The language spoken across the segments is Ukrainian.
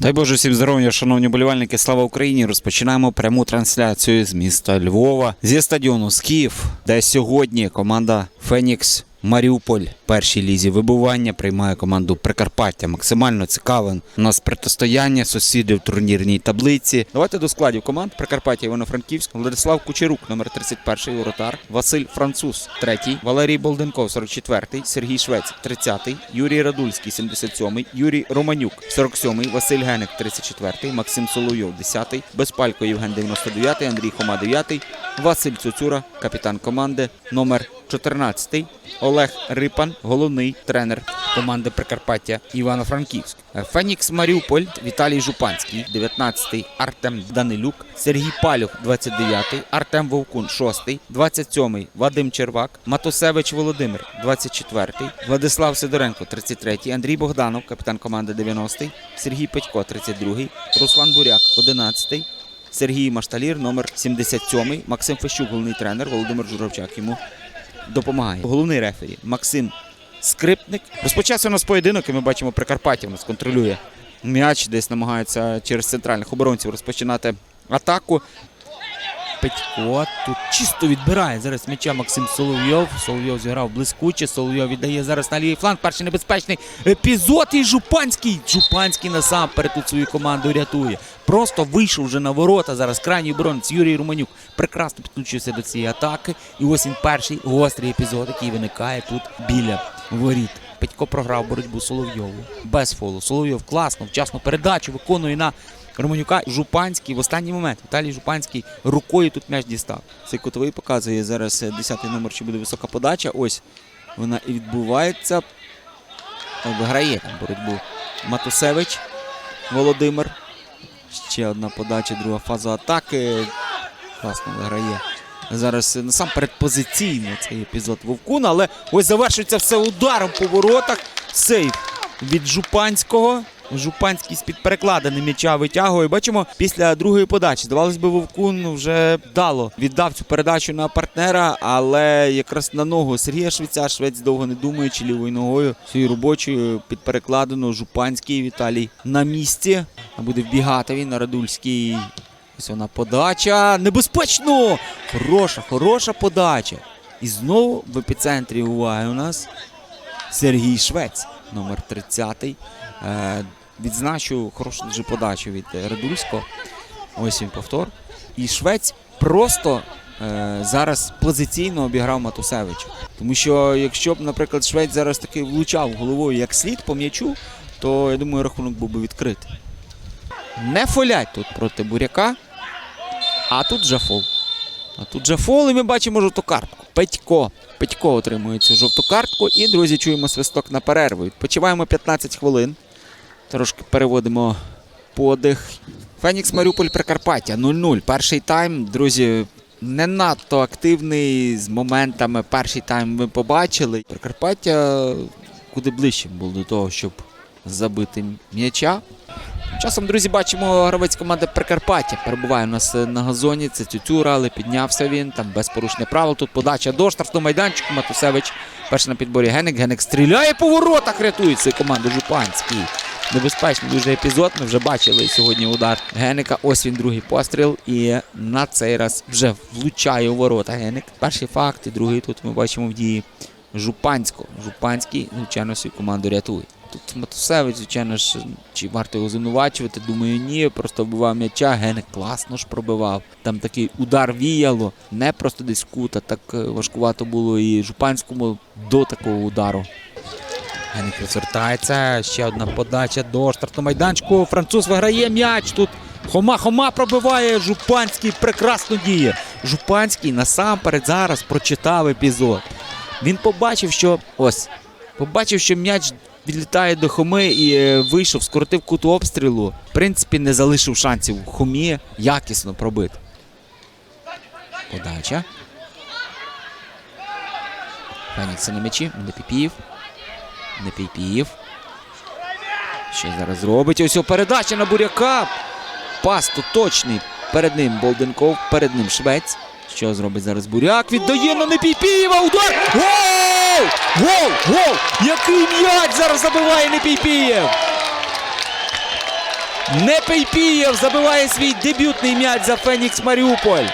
Дай Боже всім здоров'я, шановні болівальники. Слава Україні! Розпочинаємо пряму трансляцію з міста Львова зі стадіону Скіф, де сьогодні команда Фенікс Маріуполь. В першій лізі вибування приймає команду Прикарпаття. Максимально цікаве у нас протистояння сусідів в турнірній таблиці. Давайте до складів команд. Прикарпаття Івано-Франківськ, Владислав Кучерук, номер 31 воротар, Василь Француз, 3 Валерій Болденков, 44 Сергій Швець, 30 Юрій Радульський, 77 Юрій Романюк, 47 Василь Геник, 34 Максим Соловйов, 10 Безпалько Євген, 99 Андрій Хома, 9 Василь Цуцура, капітан команди, номер 14 Олег Рипан, головний тренер команди Прикарпаття Івано-Франківськ. Фенікс Маріуполь, Віталій Жупанський, 19-й Артем Данилюк, Сергій Палюх, 29-й, Артем Вовкун, 6-й, 27-й Вадим Червак, Матусевич Володимир, 24-й, Владислав Сидоренко, 33-й, Андрій Богданов, капітан команди 90-й, Сергій Петько, 32-й, Руслан Буряк, 11-й, Сергій Машталір, номер 77-й, Максим Фещук, головний тренер, Володимир Журавчак йому допомагає. Головний рефері Максим Скрипник. Розпочався у нас поєдинок, і ми бачимо Прикарпаття. У нас контролює м'яч, десь намагається через центральних оборонців розпочинати атаку. Петько тут чисто відбирає зараз м'яча Максим Соловйов. Соловйов зіграв блискуче. Соловйов віддає зараз на лівий фланг. Перший небезпечний епізод. І Жупанський. Жупанський насамперед тут свою команду рятує. Просто вийшов вже на ворота. Зараз крайній оборонець Юрій Романюк прекрасно підключився до цієї атаки. І ось він перший гострий епізод, який виникає тут біля воріт. Петько програв боротьбу Соловйову. Без фолу. Соловйов класно, вчасно передачу виконує на Романюка. Жупанський в останній момент. Віталій Жупанський рукою тут м'яч дістав. Цей кутовий показує зараз 10-й номер, чи буде висока подача. Ось вона і відбувається. Виграє там боротьбу Матусевич Володимир. Ще одна подача, друга фаза атаки. Класно виграє. Зараз насамперед позиційно цей епізод Вовкуна, але ось завершується все ударом по воротах. Сейф від Жупанського. Жупанський з-під перекладини м'яча витягує. Бачимо, після другої подачі. Здавалось би, Вовкун вже вдало віддав цю передачу на партнера, але якраз на ногу Сергія Швеця, Швець довго не думаючи лівою ногою своєю робочою під перекладину. Жупанський Віталій на місці. Буде вбігати він на Радульський. Ось вона подача. Небезпечно! Хороша, хороша подача. І знову в епіцентрі уваги у нас Сергій Швець, номер 30. Відзначу хорошу дуже подачу від е, Радульського. Ось він повтор. І Швець просто е, зараз позиційно обіграв Матусевича. Тому що якщо б, наприклад, Швець зараз таки влучав головою як слід по м'ячу, то я думаю, рахунок був би відкритий. Не фолять тут проти буряка. А тут же фол. А тут же фол, і ми бачимо жовту картку. Петько. Петько отримує цю жовту картку. І, друзі, чуємо свисток на перерву. Відпочиваємо 15 хвилин. Трошки переводимо подих. Фенікс Маріуполь Прикарпаття 0-0. Перший тайм, друзі, не надто активний з моментами. Перший тайм ми побачили. Прикарпаття куди ближче було до того, щоб забити м'яча. Часом, друзі, бачимо гравець команди Прикарпаття. Перебуває у нас на газоні. Це Тютюра, але піднявся він. Там без порушення правил. Тут подача до штрафного майданчику. Матусевич. Перший на підборі Геник. Геник стріляє по воротах. Рятує свою команду Жупанський. Небезпечний дуже епізод. Ми вже бачили сьогодні удар Геника. Ось він другий постріл. І на цей раз вже влучає у ворота Геник. Перший факт, і другий тут ми бачимо в дії Жупанського. Жупанський, звичайно, свою команду рятує. Тут Матусевич, звичайно ж, чи варто його звинувачувати? Думаю, ні. Просто вбивав м'яча. Геник класно ж пробивав. Там такий удар віяло, не просто десь в кут, а так е, важкувато було і Жупанському до такого удару. Геник розвертається. Ще одна подача до штрафного майданчику. Француз виграє м'яч. Тут Хома Хома пробиває. Жупанський прекрасно діє. Жупанський насамперед зараз прочитав епізод. Він побачив, що ось побачив, що м'яч відлітає до Хоми і е, вийшов, скоротив кут обстрілу. В принципі, не залишив шансів Хомі якісно пробити. Подача. Фенікс на м'ячі. Не Піпіїв. Не Піпіїв. Що зараз робить? Ось передача на буряка. Пас тут точний. Перед ним Болденков, перед ним Швець. Що зробить зараз буряк? Віддає на Непійпієва. Удар! Гол! Гол! Гол! Який м'яч зараз забиває Непійпієв! Непейпієв забиває свій дебютний м'яч за Фенікс Маріуполь.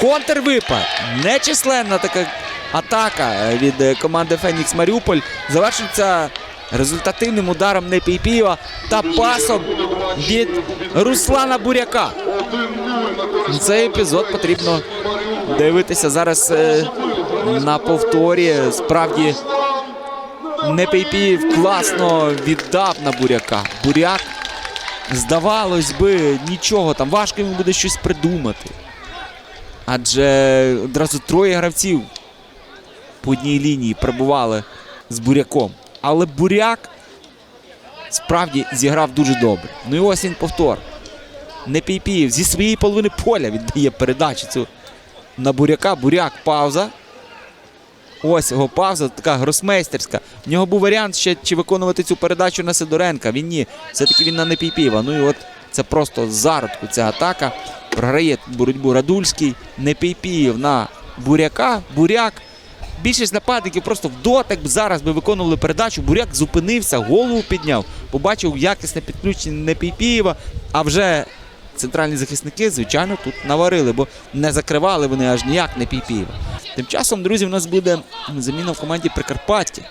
Контрвипад. Нечисленна така атака е, від е, команди Фенікс Маріуполь завершується результативним ударом Непейпієва та пасом від Руслана Буряка. Цей епізод потрібно дивитися зараз е, на повторі. Справді Непейпієв класно віддав на Буряка. Буряк, здавалось би, нічого там важко йому буде щось придумати. Адже одразу троє гравців по одній лінії пробували з буряком. Але буряк справді зіграв дуже добре. Ну і ось він повтор. Непійпієв зі своєї половини поля віддає передачу цю на буряка. Буряк пауза. Ось його пауза, така гросмейстерська. В нього був варіант ще чи виконувати цю передачу на Сидоренка. Він ні. Все-таки він на Непійпієва. Ну і от це просто зародку ця атака. Програє боротьбу Радульський. Непійпієв на буряка. Буряк. Більшість нападників просто в дотик зараз би виконували передачу. Буряк зупинився, голову підняв, побачив якісне підключення Непійпієва. А вже центральні захисники, звичайно, тут наварили, бо не закривали вони аж ніяк Непійпієва. Тим часом, друзі, у нас буде заміна в команді Прикарпаття.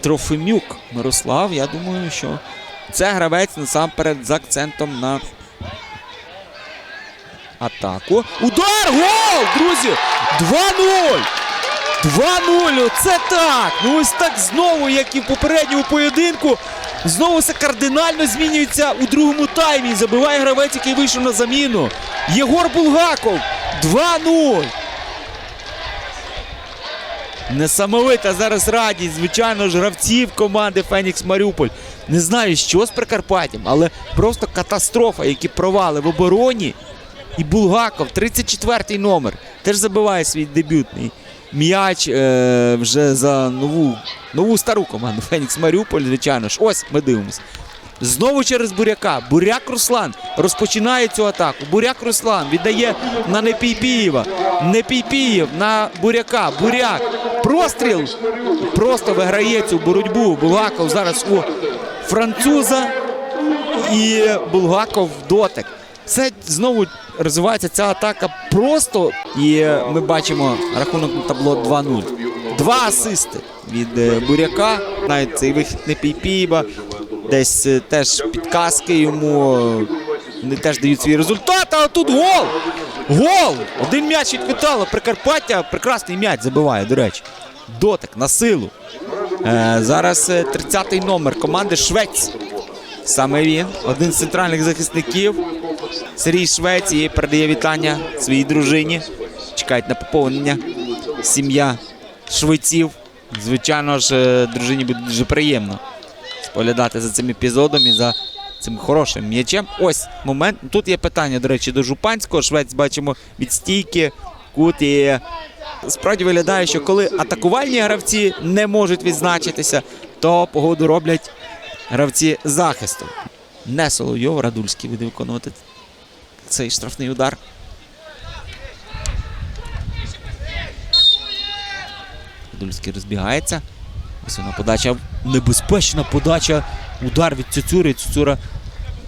Трофимюк Мирослав. Я думаю, що це гравець насамперед з акцентом на атаку. Удар! Гол! Друзі! 2-0! 2-0! Оце так! Ну ось так знову, як і в попередньому поєдинку. Знову все кардинально змінюється у другому таймі. Забиває гравець, який вийшов на заміну. Єгор Булгаков. 2-0. Несамовита зараз радість, звичайно ж, гравців команди Фенікс Маріуполь. Не знаю, що з Прикарпаттям, але просто катастрофа, які провали в обороні. І Булгаков, 34-й номер, теж забиває свій дебютний м'яч е, вже за нову, нову стару команду Фенікс Маріуполь, звичайно ж. Ось ми дивимося. Знову через Буряка. Буряк Руслан розпочинає цю атаку. Буряк Руслан віддає на Непійпієва. Непійпієв на Буряка. Буряк. Простріл. Просто виграє цю боротьбу. Булгаков зараз у француза. І Булгаков дотик. Це знову розвивається ця атака просто. І ми бачимо рахунок на табло 2-0. Два асисти від е, Буряка. Навіть цей вихід не Пійпієва. Десь е, теж підказки йому. е, Вони теж дають свій результат. А тут гол! Гол! Один м'яч від Вітала. Прикарпаття. Прекрасний м'яч забиває, до речі. Дотик на силу. Е, зараз е, 30-й номер команди Швець. Саме він, один з центральних захисників. Сергій Швець і передає вітання своїй дружині. Чекають на поповнення. Сім'я швеців. Звичайно ж, е, дружині буде дуже приємно споглядати за цим епізодом і за цим хорошим м'ячем. Ось момент. Тут є питання, до речі, до Жупанського. Швець бачимо від стійки. Кут і справді виглядає, що коли атакувальні гравці не можуть відзначитися, то погоду роблять гравці захисту. Не Соловйов, Радульський буде виконувати цей штрафний удар. Радульський розбігається. Ось вона подача. Небезпечна подача. Удар від Цюцюри. Цюцюра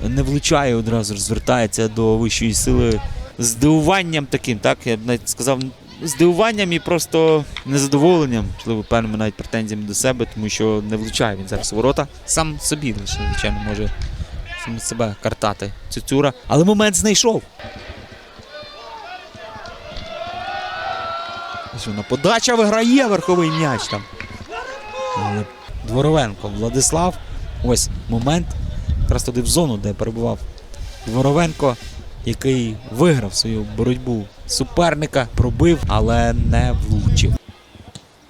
не влучає одразу, розвертається до вищої сили. Здивуванням таким, так? Я б навіть сказав, здивуванням і просто незадоволенням, можливо, певними навіть претензіями до себе, тому що не влучає він зараз ворота. Сам собі лише, звичайно, може себе картати Цюцюра. Але момент знайшов. Вона подача виграє верховий м'яч там. Але Дворовенко Владислав. Ось момент. Якраз туди в зону, де перебував Дворовенко, який виграв свою боротьбу суперника, пробив, але не влучив.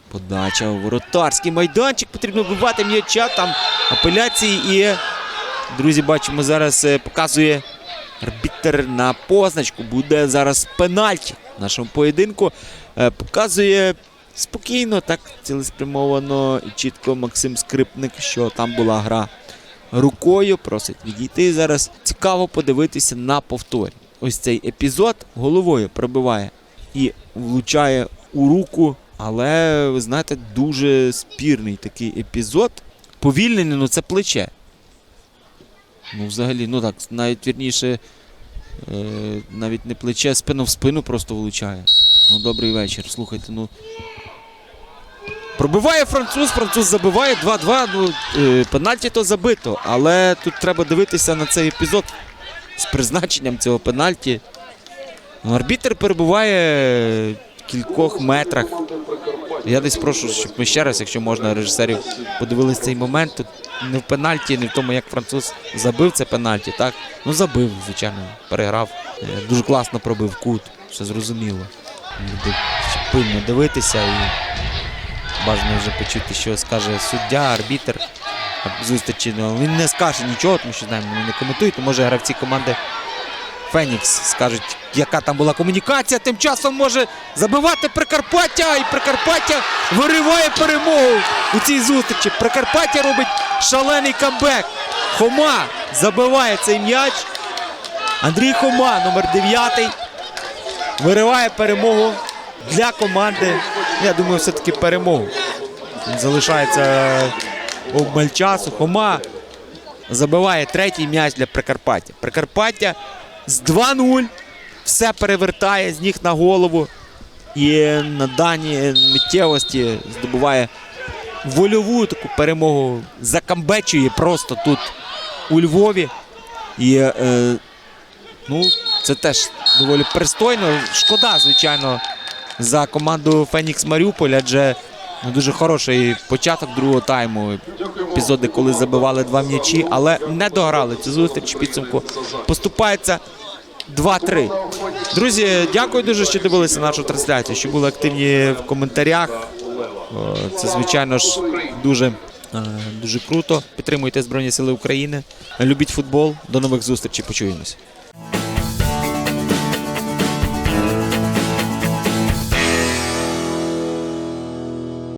Подача у воротарський майданчик. Потрібно вбивати м'яча. Там апеляції і. Друзі, бачимо, зараз е, показує арбітер на позначку. Буде зараз пенальті в нашому поєдинку. Е, Показує спокійно, так цілеспрямовано і чітко Максим Скрипник, що там була гра рукою. Просить відійти зараз. Цікаво подивитися на повторі. Ось цей епізод головою пробиває і влучає у руку. Але ви знаєте, дуже спірний такий епізод. Повільнений, ну це плече. Ну, взагалі, ну так, навіть вірніше, е, навіть не плече, спину в спину просто влучає. Ну, добрий вечір. Слухайте, ну. Пробиває француз, француз забиває 2-2. Ну, е, пенальті то забито. Але тут треба дивитися на цей епізод з призначенням цього пенальті. Ну, арбітр перебуває в кількох метрах. Я десь прошу, щоб ми ще раз, якщо можна, режисерів подивились цей момент. Тут не в пенальті, не в тому, як француз забив це пенальті, так? Ну забив, звичайно, переграв. Е, Дуже класно пробив кут, все зрозуміло. Буде пильно дивитися і бажано вже почути, що скаже суддя, арбітр. Зустрічі. Ну, він не скаже нічого, тому що знаємо, не коментують. то Може гравці команди Фенікс скажуть, яка там була комунікація. Тим часом може забивати Прикарпаття, і Прикарпаття вириває перемогу у цій зустрічі. Прикарпаття робить шалений камбек. Хома забиває цей м'яч. Андрій Хома, номер 9, вириває перемогу для команди. Я думаю, все-таки перемогу. Він залишається обмаль часу. Хома забиває третій м'яч для Прикарпаття. Прикарпаття з 2-0 все перевертає з ніг на голову. І на даній миттєвості здобуває вольову таку перемогу. Закамбечує просто тут у Львові. І е, ну, це теж доволі пристойно. Шкода, звичайно, за команду Фенікс Маріуполь, адже ну, дуже хороший початок другого тайму. Епізоди, коли забивали два м'ячі, але не дограли цю зустріч. Підсумку поступається 2-3. Друзі, дякую дуже, що дивилися нашу трансляцію, що були активні в коментарях. Це, звичайно ж, дуже, е, дуже круто. Підтримуйте Збройні Сили України. Любіть футбол. До нових зустрічей. Почуємося.